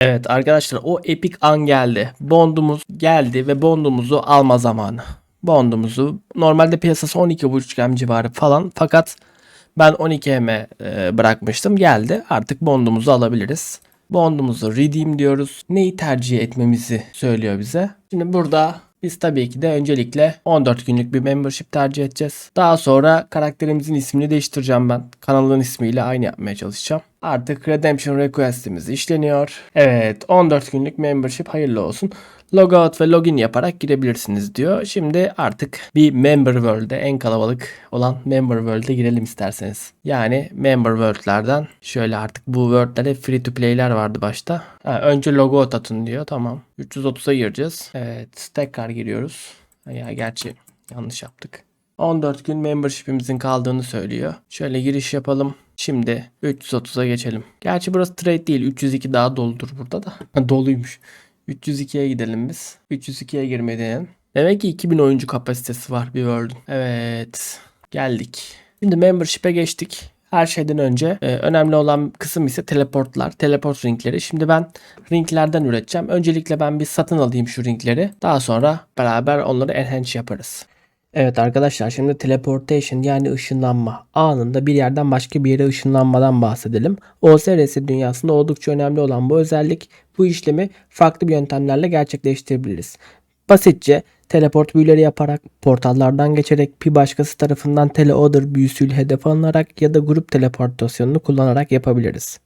Evet arkadaşlar o epik an geldi. Bondumuz geldi ve bondumuzu alma zamanı. Bondumuzu normalde piyasası 12.5 M civarı falan fakat ben 12 M'e e, bırakmıştım. Geldi artık bondumuzu alabiliriz. Bondumuzu redeem diyoruz. Neyi tercih etmemizi söylüyor bize. Şimdi burada biz tabii ki de öncelikle 14 günlük bir membership tercih edeceğiz. Daha sonra karakterimizin ismini değiştireceğim ben. Kanalın ismiyle aynı yapmaya çalışacağım. Artık Redemption Request'imiz işleniyor. Evet 14 günlük membership hayırlı olsun. Logout ve login yaparak girebilirsiniz diyor. Şimdi artık bir Member World'e en kalabalık olan Member World'e girelim isterseniz. Yani Member World'lerden şöyle artık bu World'lere free to play'ler vardı başta. Ha, önce logout atın diyor. Tamam. 330'a gireceğiz. Evet tekrar giriyoruz. Ya gerçi yanlış yaptık. 14 gün membership'imizin kaldığını söylüyor. Şöyle giriş yapalım. Şimdi 330'a geçelim. Gerçi burası trade değil. 302 daha doludur burada da. Doluymuş. 302'ye gidelim biz. 302'ye girmeyi. Demek ki 2000 oyuncu kapasitesi var bir World'ün. Evet. Geldik. Şimdi membership'e geçtik. Her şeyden önce e, önemli olan kısım ise teleportlar, teleport ringleri. Şimdi ben ringlerden üreteceğim. Öncelikle ben bir satın alayım şu ringleri. Daha sonra beraber onları enhance yaparız. Evet arkadaşlar şimdi teleportation yani ışınlanma anında bir yerden başka bir yere ışınlanmadan bahsedelim. OSRS dünyasında oldukça önemli olan bu özellik bu işlemi farklı bir yöntemlerle gerçekleştirebiliriz. Basitçe teleport büyüleri yaparak, portallardan geçerek bir başkası tarafından teleorder büyüsüyle hedef alınarak ya da grup teleportasyonunu kullanarak yapabiliriz.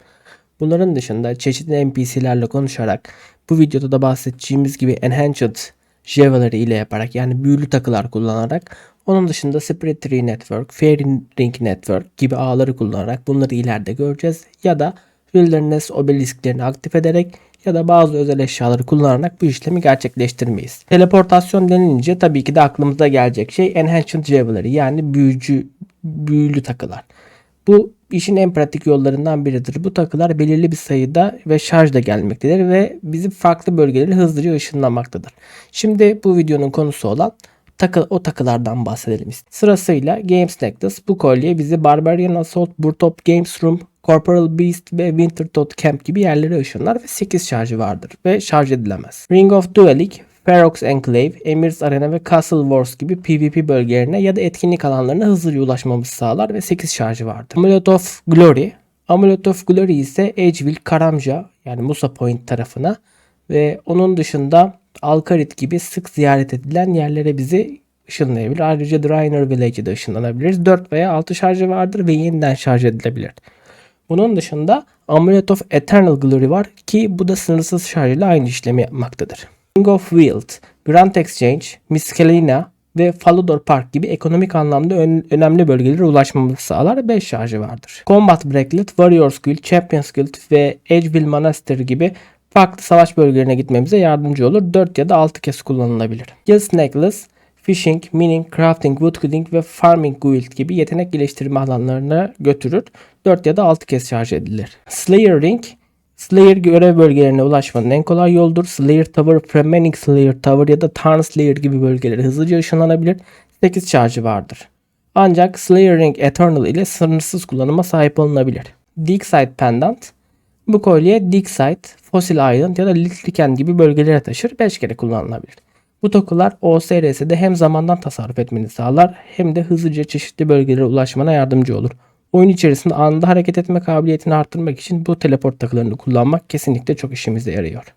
Bunların dışında çeşitli NPC'lerle konuşarak bu videoda da bahsedeceğimiz gibi Enhanced Jewelry ile yaparak yani büyülü takılar kullanarak onun dışında Spirit Tree Network, Fairy Ring Network gibi ağları kullanarak bunları ileride göreceğiz. Ya da Wilderness obelisklerini aktif ederek ya da bazı özel eşyaları kullanarak bu işlemi gerçekleştirmeyiz. Teleportasyon denilince tabii ki de aklımıza gelecek şey Enhanced Jewelry yani büyücü, büyülü takılar. Bu işin en pratik yollarından biridir. Bu takılar belirli bir sayıda ve şarjda gelmektedir ve bizi farklı bölgelere hızlıca ışınlamaktadır. Şimdi bu videonun konusu olan takı, o takılardan bahsedelim. Sırasıyla Games Necklace bu kolye bizi Barbarian Assault, Burtop Games Room, Corporal Beast ve Wintertot Camp gibi yerlere ışınlar ve 8 şarjı vardır ve şarj edilemez. Ring of Dueling, Ferox Enclave, Emirs Arena ve Castle Wars gibi PvP bölgelerine ya da etkinlik alanlarına hızlıca ulaşmamızı sağlar ve 8 şarjı vardır. Amulet of Glory, Amulet of Glory ise Edgeville, Karamja yani Musa Point tarafına ve onun dışında Alkarit gibi sık ziyaret edilen yerlere bizi ışınlayabilir. Ayrıca Draenor Village'e de ışınlanabiliriz. 4 veya 6 şarjı vardır ve yeniden şarj edilebilir. Bunun dışında Amulet of Eternal Glory var ki bu da sınırsız şarjıyla aynı işlemi yapmaktadır. King of Wield, Grand Exchange, Miscelina ve Falador Park gibi ekonomik anlamda ön- önemli bölgelere ulaşmamızı sağlar 5 şarjı vardır. Combat Bracelet, Warriors Guild, Champions Guild ve Edgeville Monastery gibi farklı savaş bölgelerine gitmemize yardımcı olur. 4 ya da 6 kez kullanılabilir. Gills Necklace, Fishing, Mining, Crafting, Woodcutting ve Farming Guild gibi yetenek geliştirme alanlarına götürür. 4 ya da 6 kez şarj edilir. Slayer Ring, Slayer görev bölgelerine ulaşmanın en kolay yoldur. Slayer Tower, Premanic Slayer Tower ya da Tarn Slayer gibi bölgelere hızlıca ışınlanabilir. 8 şarjı vardır. Ancak Slayer Ring Eternal ile sınırsız kullanıma sahip olunabilir. Digsite Pendant Bu kolye Digsite, Fossil Island ya da Littlecan gibi bölgelere taşır 5 kere kullanılabilir. Bu tokular OSRS'de hem zamandan tasarruf etmeni sağlar hem de hızlıca çeşitli bölgelere ulaşmana yardımcı olur. Oyun içerisinde anında hareket etme kabiliyetini arttırmak için bu teleport takılarını kullanmak kesinlikle çok işimize yarıyor.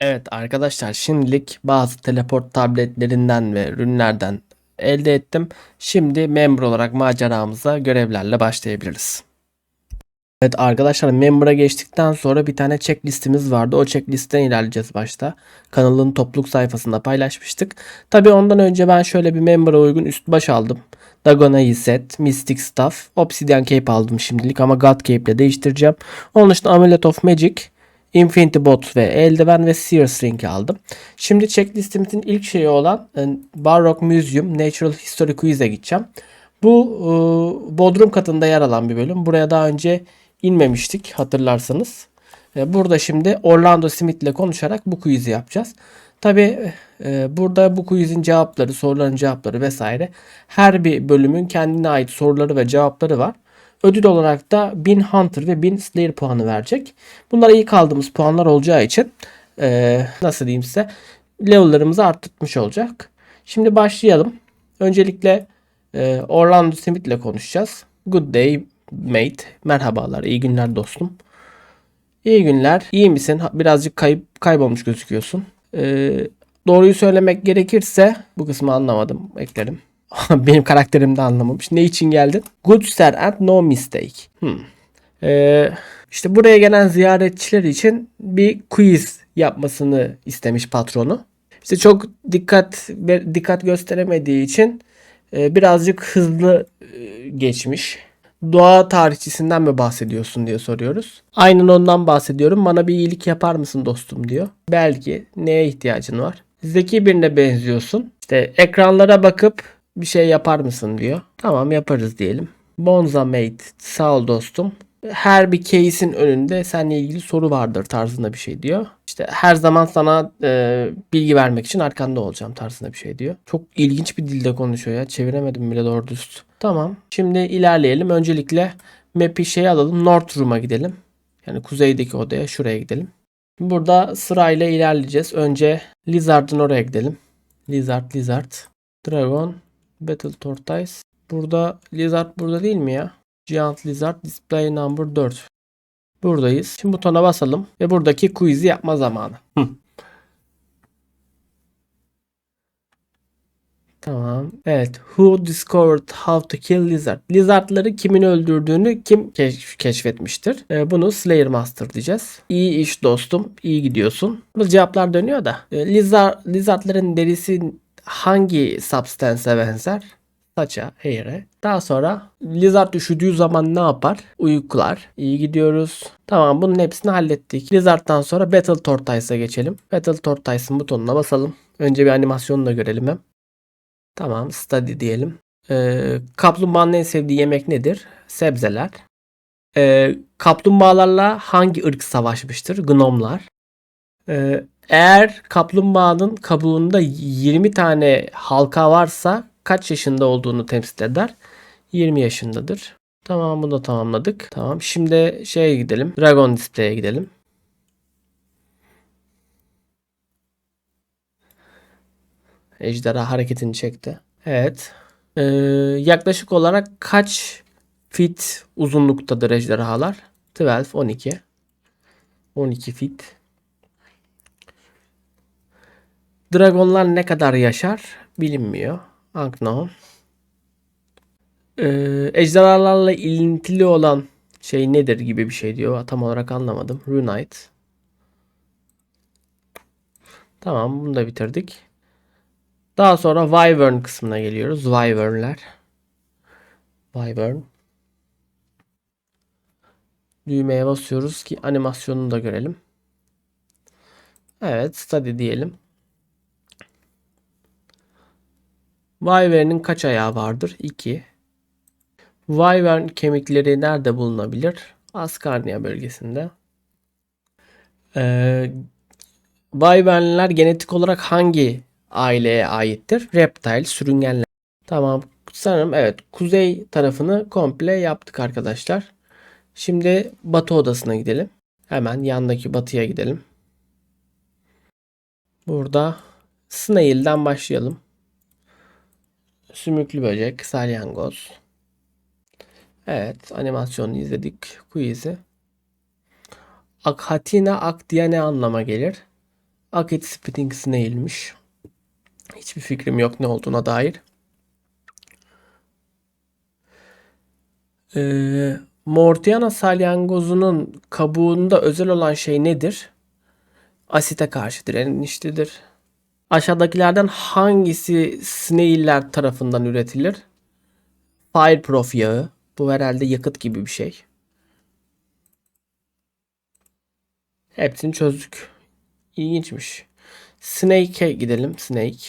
Evet arkadaşlar şimdilik bazı teleport tabletlerinden ve ürünlerden elde ettim. Şimdi memur olarak maceramıza görevlerle başlayabiliriz. Evet arkadaşlar member'a geçtikten sonra bir tane checklistimiz vardı. O checklistten ilerleyeceğiz başta. Kanalın topluluk sayfasında paylaşmıştık. Tabi ondan önce ben şöyle bir member'a uygun üst baş aldım. Dagona'yı set, Mystic Staff, Obsidian Cape aldım şimdilik ama God Cape ile değiştireceğim. Onun dışında Amulet of Magic, Infinity Bot ve eldiven ve Sears Ring aldım. Şimdi checklistimizin ilk şeyi olan e, Barrock Museum Natural History Quiz'e gideceğim. Bu e, Bodrum katında yer alan bir bölüm. Buraya daha önce inmemiştik hatırlarsanız. E, Burada şimdi Orlando Smith ile konuşarak bu quiz'i yapacağız. Tabi burada bu quiz'in cevapları, soruların cevapları vesaire her bir bölümün kendine ait soruları ve cevapları var. ödül olarak da 1000 Hunter ve 1000 Slayer puanı verecek. Bunlar ilk aldığımız puanlar olacağı için e, nasıl diyeyim size level'larımızı arttırmış olacak. Şimdi başlayalım. Öncelikle e, Orlando Smith ile konuşacağız. Good day mate. Merhabalar. iyi günler dostum. İyi günler. İyi misin? Birazcık kayıp kaybolmuş gözüküyorsun. Ee, doğruyu söylemek gerekirse bu kısmı anlamadım. Eklerim. Benim karakterim de anlamamış. Ne için geldin? Good sir and no mistake. Hmm. Ee, işte buraya gelen ziyaretçiler için bir quiz yapmasını istemiş patronu. İşte çok dikkat dikkat gösteremediği için e, birazcık hızlı e, geçmiş. Doğa tarihçisinden mi bahsediyorsun diye soruyoruz. Aynen ondan bahsediyorum. Bana bir iyilik yapar mısın dostum diyor. Belki neye ihtiyacın var? Zeki birine benziyorsun. İşte ekranlara bakıp bir şey yapar mısın diyor. Tamam yaparız diyelim. Bonza mate sağ ol dostum. Her bir case'in önünde seninle ilgili soru vardır tarzında bir şey diyor. İşte her zaman sana e, bilgi vermek için arkanda olacağım tarzında bir şey diyor. Çok ilginç bir dilde konuşuyor ya. Çeviremedim bile doğru düz. Tamam. Şimdi ilerleyelim. Öncelikle map'i şey alalım. North Room'a gidelim. Yani kuzeydeki odaya şuraya gidelim. Burada sırayla ilerleyeceğiz. Önce Lizard'ın oraya gidelim. Lizard, Lizard. Dragon, Battle Tortoise. Burada Lizard burada değil mi ya? Giant Lizard Display Number 4. Buradayız. Şimdi butona basalım ve buradaki quiz'i yapma zamanı. Hı. Tamam. Evet. Who discovered how to kill lizard? Lizardları kimin öldürdüğünü kim keş- keşfetmiştir? Ee, bunu Slayer Master diyeceğiz. İyi iş dostum. İyi gidiyorsun. Bu cevaplar dönüyor da. Ee, lizard, lizardların derisi hangi substance'e benzer? Saça, hair'e. Daha sonra Lizard üşüdüğü zaman ne yapar? Uykular. İyi gidiyoruz. Tamam bunun hepsini hallettik. Lizard'dan sonra Battle Tortoise'a geçelim. Battle Tortoise'ın butonuna basalım. Önce bir animasyonunu da görelim hem. Tamam study diyelim. Ee, kaplumbağanın en sevdiği yemek nedir? Sebzeler. Ee, kaplumbağalarla hangi ırk savaşmıştır? Gnomlar. Ee, eğer kaplumbağanın kabuğunda 20 tane halka varsa kaç yaşında olduğunu temsil eder? 20 yaşındadır. Tamam bunu da tamamladık. Tamam şimdi şeye gidelim. Dragon Display'e gidelim. Ejderha hareketini çekti. Evet. Ee, yaklaşık olarak kaç fit uzunluktadır ejderhalar? 12, 12. 12 fit. Dragonlar ne kadar yaşar? Bilinmiyor. Unknown. Ee, ejderhalarla ilintili olan şey nedir gibi bir şey diyor. Tam olarak anlamadım. Runite. Tamam bunu da bitirdik. Daha sonra Wyvern kısmına geliyoruz. Wyvern'ler. Wyvern. Düğmeye basıyoruz ki animasyonunu da görelim. Evet, study diyelim. Wyvern'in kaç ayağı vardır? 2. Wyvern kemikleri nerede bulunabilir? Askarnia bölgesinde. Ee, Wyvern'ler genetik olarak hangi aileye aittir? Reptile, sürüngenler. Tamam. Sanırım evet. Kuzey tarafını komple yaptık arkadaşlar. Şimdi batı odasına gidelim. Hemen yandaki batıya gidelim. Burada Snail'den başlayalım. Sümüklü böcek, salyangoz. Evet, animasyonu izledik. Quiz'i. Akhatina ak diye ne anlama gelir? Akit spitting snail'miş. Hiçbir fikrim yok ne olduğuna dair. Ee, Mortiana salyangozunun kabuğunda özel olan şey nedir? Asite karşı direnişlidir. Aşağıdakilerden hangisi snailler tarafından üretilir? Fireproof yağı. Bu herhalde yakıt gibi bir şey. Hepsini çözdük. İlginçmiş. Snake'e gidelim. Snake.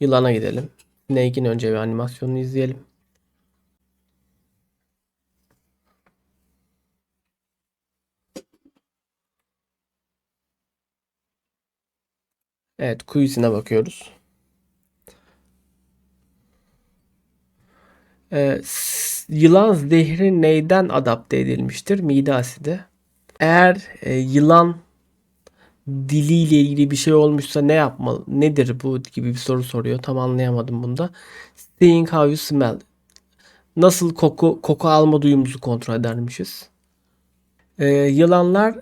Yılana gidelim. Snake'in önce bir animasyonunu izleyelim. Evet, quizine bakıyoruz. Ee, Yılan zehri neyden adapte edilmiştir? Mide asidi. Eğer e, yılan diliyle ilgili bir şey olmuşsa ne yapmalı? Nedir bu gibi bir soru soruyor. Tam anlayamadım bunda. Seeing how you smell. Nasıl koku koku alma duyumuzu kontrol edermişiz. Ee, yılanlar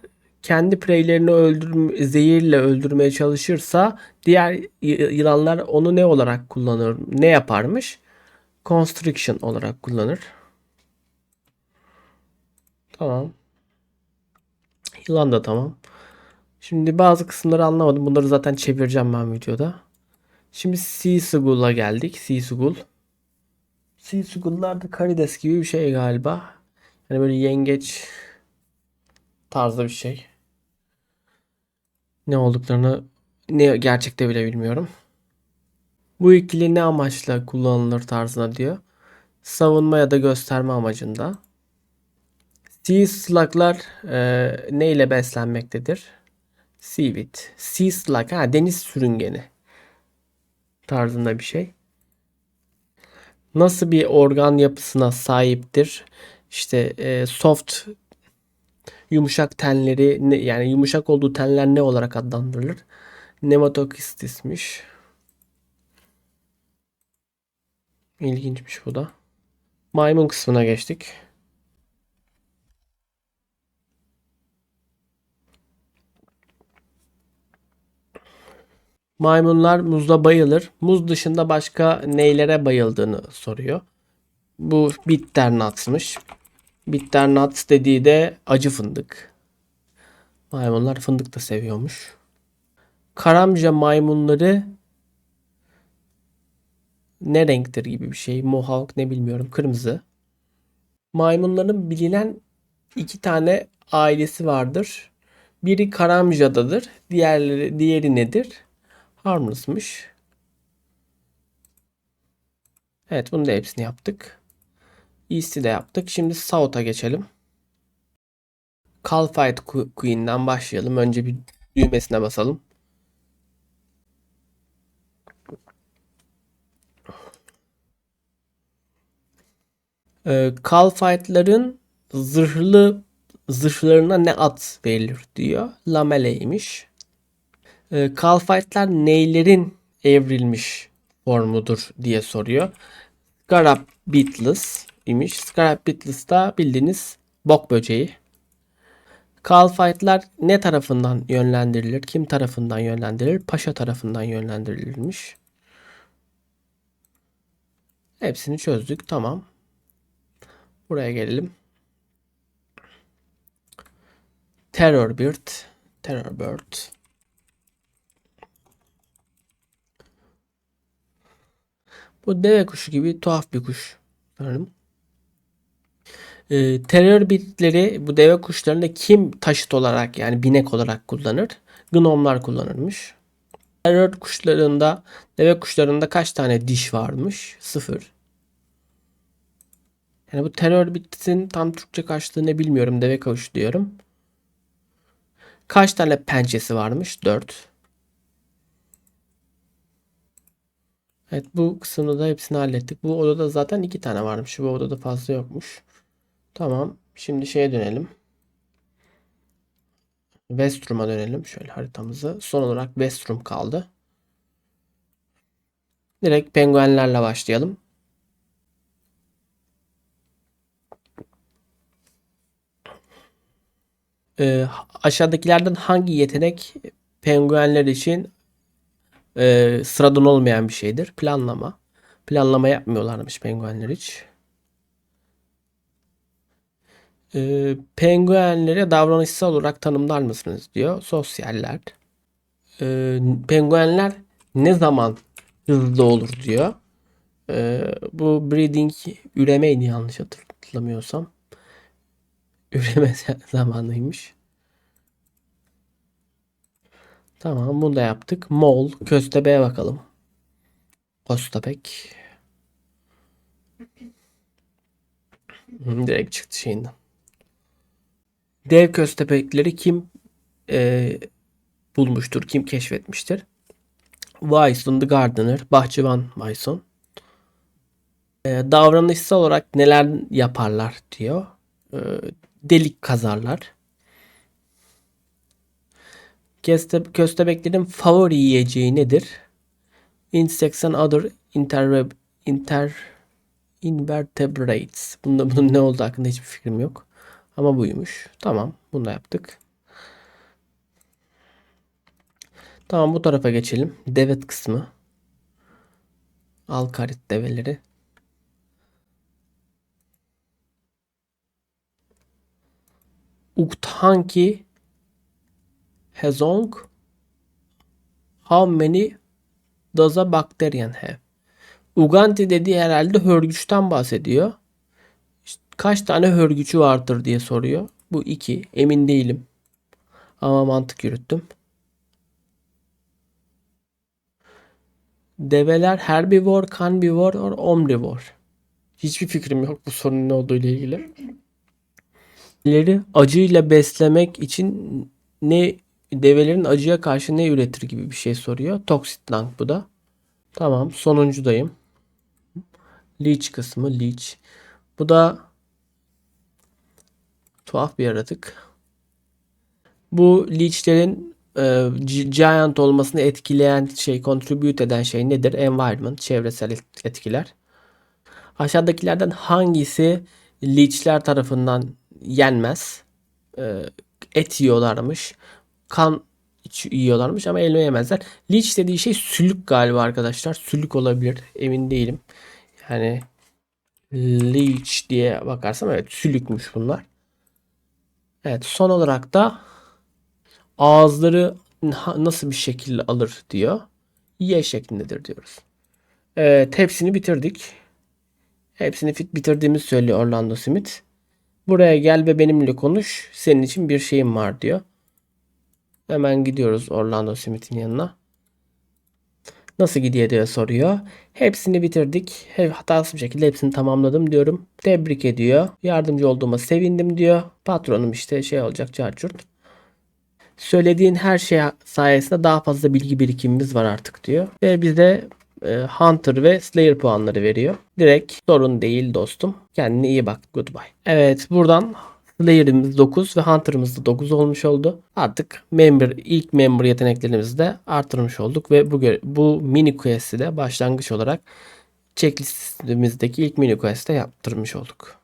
kendi preylerini öldürme, zehirle öldürmeye çalışırsa diğer yılanlar onu ne olarak kullanır? Ne yaparmış? Constriction olarak kullanır. Tamam. Yılan da tamam. Şimdi bazı kısımları anlamadım. Bunları zaten çevireceğim ben videoda. Şimdi Seasugul'a geldik. Seasugul. Seasugul'lar da karides gibi bir şey galiba. Yani böyle yengeç tarzı bir şey. Ne olduklarını ne gerçekte bile bilmiyorum. Bu ikili ne amaçla kullanılır tarzına diyor. Savunma ya da gösterme amacında. Sea slug'lar e, ne ile beslenmektedir? Seaweed. Sea slug. Ha, deniz sürüngeni. Tarzında bir şey. Nasıl bir organ yapısına sahiptir? İşte e, soft yumuşak tenleri ne, yani yumuşak olduğu tenler ne olarak adlandırılır? Nematokistismiş. İlginçmiş bu da. Maymun kısmına geçtik. Maymunlar muzla bayılır. Muz dışında başka neylere bayıldığını soruyor. Bu bitter nuts'mış. Bitter nuts dediği de acı fındık. Maymunlar fındık da seviyormuş. Karamca maymunları ne renktir gibi bir şey. Mohawk ne bilmiyorum. Kırmızı. Maymunların bilinen iki tane ailesi vardır. Biri Karamja'dadır. Diğerleri, diğeri nedir? Harmless'mış. Evet bunu da hepsini yaptık. East'i de yaptık. Şimdi South'a geçelim. Calfight Queen'den başlayalım. Önce bir düğmesine basalım. Ee, Calfight'ların zırhlı zırhlarına ne ad verilir diyor. Lameleymiş. Ee, Calfight'lar neylerin evrilmiş formudur diye soruyor. Scarab Beetles imiş. Scarab Beetles da bildiğiniz bok böceği. Calfight'lar ne tarafından yönlendirilir? Kim tarafından yönlendirilir? Paşa tarafından yönlendirilmiş. Hepsini çözdük. Tamam. Buraya gelelim. Terror Bird. Terror Bird. Bu deve kuşu gibi tuhaf bir kuş. Sanırım. Ee, terör bitleri bu deve kuşlarında kim taşıt olarak yani binek olarak kullanır? Gnomlar kullanırmış. Terör kuşlarında deve kuşlarında kaç tane diş varmış? Sıfır. Yani bu terör bitin tam Türkçe karşılığı bilmiyorum. Deve kuşu diyorum. Kaç tane pençesi varmış? Dört. Evet bu kısımda da hepsini hallettik. Bu odada zaten iki tane varmış. Bu odada fazla yokmuş. Tamam. Şimdi şeye dönelim. Westrum'a dönelim. Şöyle haritamızı. Son olarak Westrum kaldı. Direkt penguenlerle başlayalım. Ee, aşağıdakilerden hangi yetenek penguenler için e, sıradan olmayan bir şeydir? Planlama. Planlama yapmıyorlarmış penguenler hiç. E, penguenleri davranışsal olarak tanımlar mısınız diyor. Sosyaller. E, penguenler ne zaman hızlı olur diyor. E, bu breeding üremeydi yanlış hatırlamıyorsam. Üreme zamanıymış. Tamam bunu da yaptık. Mol. Köstebeğe bakalım. Köstebek. Direkt çıktı şeyinden. Dev köstebekleri kim e, bulmuştur? Kim keşfetmiştir? Wyson the Gardener. Bahçıvan Wyson. E, davranışsal olarak neler yaparlar diyor. E, delik kazarlar. Köste, köstebeklerin favori yiyeceği nedir? Insects and other inter, inter invertebrates. Bunda bunun ne olduğu hakkında hiçbir fikrim yok. Ama buymuş. Tamam, bunu da yaptık. Tamam bu tarafa geçelim. Devet kısmı. Alkarit develeri. Ukthanki Hezong How many does a bacterian have? Uganti dediği herhalde hörgüçten bahsediyor. Kaç tane hörgücü vardır diye soruyor. Bu iki. Emin değilim. Ama mantık yürüttüm. Develer herbivore, carnivore or omnivore? Hiçbir fikrim yok bu sorunun ne olduğu ile ilgili. Develeri acıyla beslemek için ne develerin acıya karşı ne üretir gibi bir şey soruyor. Toxit lung bu da. Tamam sonuncudayım. Leech kısmı leech. Bu da tuhaf bir yaratık. Bu leechlerin e, giant olmasını etkileyen şey, contribute eden şey nedir? Environment, çevresel etkiler. Aşağıdakilerden hangisi leechler tarafından yenmez? E, et yiyorlarmış. Kan yiyorlarmış ama elma yemezler. Leech dediği şey sülük galiba arkadaşlar. Sülük olabilir. Emin değilim. Yani leech diye bakarsam evet sülükmüş bunlar. Evet son olarak da ağızları nasıl bir şekilde alır diyor. Y şeklindedir diyoruz. Evet hepsini bitirdik. Hepsini fit bitirdiğimizi söylüyor Orlando Smith. Buraya gel ve benimle konuş. Senin için bir şeyim var diyor. Hemen gidiyoruz Orlando Smith'in yanına. Nasıl gidiyor diye soruyor. Hepsini bitirdik. Hatasız bir şekilde hepsini tamamladım diyorum. Tebrik ediyor. Yardımcı olduğuma sevindim diyor. Patronum işte şey olacak çarçurt. Söylediğin her şey sayesinde daha fazla bilgi birikimimiz var artık diyor. Ve bize e, Hunter ve Slayer puanları veriyor. Direkt sorun değil dostum. Kendine iyi bak. Goodbye. Evet buradan Slayer'imiz 9 ve Hunter'ımız da 9 olmuş oldu. Artık member ilk member yeteneklerimizi de artırmış olduk ve bu bu mini quest'i de başlangıç olarak checklistimizdeki ilk mini quest'e yaptırmış olduk.